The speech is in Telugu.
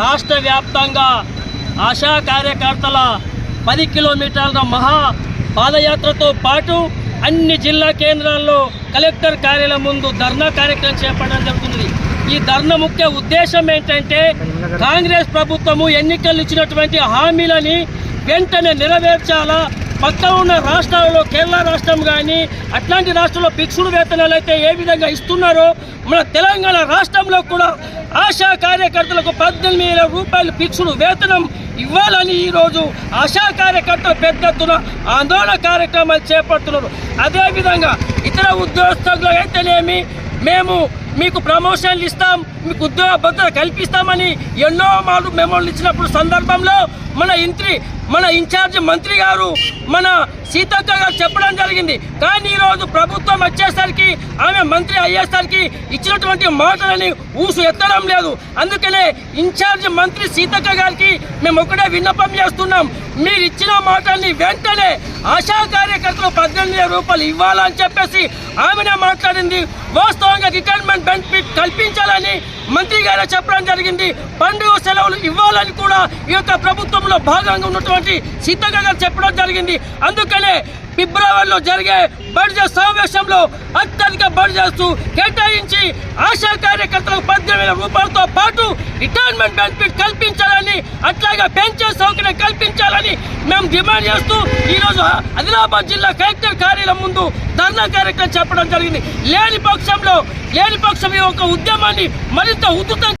రాష్ట్ర వ్యాప్తంగా ఆశా కార్యకర్తల పది కిలోమీటర్ల మహా పాదయాత్రతో పాటు అన్ని జిల్లా కేంద్రాల్లో కలెక్టర్ కార్యాలయం ముందు ధర్నా కార్యక్రమం చేపట్టడం జరుగుతుంది. ఈ ధర్నా ముఖ్య ఉద్దేశం ఏంటంటే కాంగ్రెస్ ప్రభుత్వము ఎన్నికలు ఇచ్చినటువంటి హామీలని వెంటనే నెరవేర్చాలా? పక్క ఉన్న రాష్ట్రాలలో కేరళ రాష్ట్రం కానీ అట్లాంటి రాష్ట్రంలో భిక్షుడు వేతనాలు అయితే ఏ విధంగా ఇస్తున్నారో మన తెలంగాణ రాష్ట్రంలో కూడా ఆశా కార్యకర్తలకు పద్దెనిమిది వేల రూపాయలు భిక్షుడు వేతనం ఇవ్వాలని ఈరోజు ఆశా కార్యకర్తలు పెద్ద ఎత్తున ఆందోళన కార్యక్రమాలు చేపడుతున్నారు. అదేవిధంగా ఇతర ఉద్యోగస్తులు అయితేనేమి మేము మీకు ప్రమోషన్లు ఇస్తాం మీకు ఉద్యోగ భద్రత కల్పిస్తామని ఎన్నో మాలు మెమోలు ఇచ్చినప్పుడు సందర్భంలో మన ఇంత్రి మన ఇన్ఛార్జ్ మంత్రి గారు మన సీతక్క గారు చెప్పడం జరిగింది. కానీ ఈరోజు ప్రభుత్వం వచ్చేసరికి ఆమె మంత్రి అయ్యేసరికి ఇచ్చినటువంటి మాటలని ఊసు ఎత్తడం లేదు. అందుకనే ఇన్ఛార్జ్ మంత్రి సీతక్క గారికి మేము ఒకటే విన్నపం చేస్తున్నాం. మీరు ఇచ్చిన మాటల్ని వెంటనే ఆశా కార్యకర్తలు పద్దెనిమిది వేల రూపాయలు ఇవ్వాలని చెప్పేసి ఆమెనే మాట్లాడింది. వాస్తవంగా రిటైర్మెంట్ బెనిఫిట్ కల్పించాలని మంత్రి గారు చెప్పడం జరిగింది. పండుగ సెలవులు ఇవ్వాలని కూడా ఈ యొక్క ప్రభుత్వంలో భాగంగా ఉన్నటువంటి సీతక్క గారు చెప్పడం జరిగింది. అందుకనే ఫిబ్రవరిలో జరిగే బడ్జెట్ సమావేశంలో అత్యధిక బడ్జెట్ కేటాయించి ఆశా కార్యకర్తలకు పద్దెనిమిది వేల రూపాయలతో పాటు రిటైర్మెంట్ బెనిఫిట్ కల్పించాలని అట్లాగే పెన్షన్ సౌకర్యం కల్పించాలని మేము డిమాండ్ చేస్తూ ఈరోజు ఆదిలాబాద్ జిల్లా కలెక్టర్ కార్యాలయం ముందు ధర్నా కార్యక్రమం చెప్పడం జరిగింది. లేని పక్షంలో లేని పక్షం ఈ యొక్క ఉద్యమాన్ని మరింత ఉధృతం